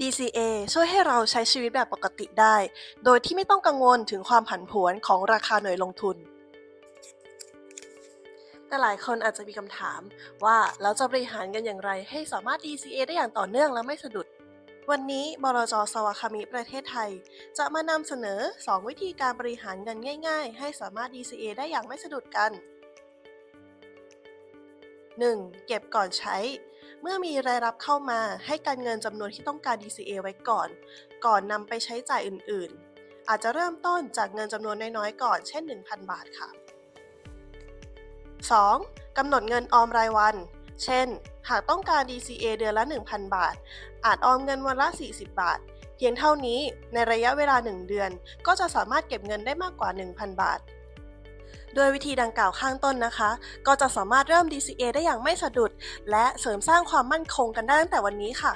DCA ช่วยให้เราใช้ชีวิตแบบปกติได้ โดยที่ไม่ต้องกังวลถึงความผันผวนของราคาหน่วยลงทุน แต่หลายคนอาจจะมีคำถามว่าเราจะบริหารกันอย่างไร ให้สามารถ DCA ได้อย่างต่อเนื่องและไม่สะดุด วันนี้บลจสวาคามิประเทศไทย จะมานำเสนอ 2 วิธีการบริหารเงินง่าย ๆ ให้สามารถ DCA ได้อย่างไม่สะดุดกัน 1. เก็บก่อนใช้ เมื่อมีรายรับเข้ามาให้การเงินจำนวนที่ต้องการ DCA ไว้ก่อน ก่อนนำไปใช้จ่ายอื่น ๆ อาจจะเริ่มต้นจากเงินจำนวนน้อยๆ ก่อน เช่น 1,000 บาทค่ะ 2. กำหนดเงินออมรายวัน เช่น หากต้องการ DCA เดือนละ 1,000 บาท อาจออมเงินวันละ 40 บาท เพียงเท่านี้ในระยะเวลา 1 เดือน ก็จะสามารถเก็บเงินได้มากกว่า 1,000 บาท ด้วยวิธีดังกล่าวข้างต้นนะคะ ก็จะสามารถเริ่ม DCA ได้อย่างไม่สะดุด และเสริมสร้างความมั่นคงกันได้ตั้งแต่วันนี้ค่ะ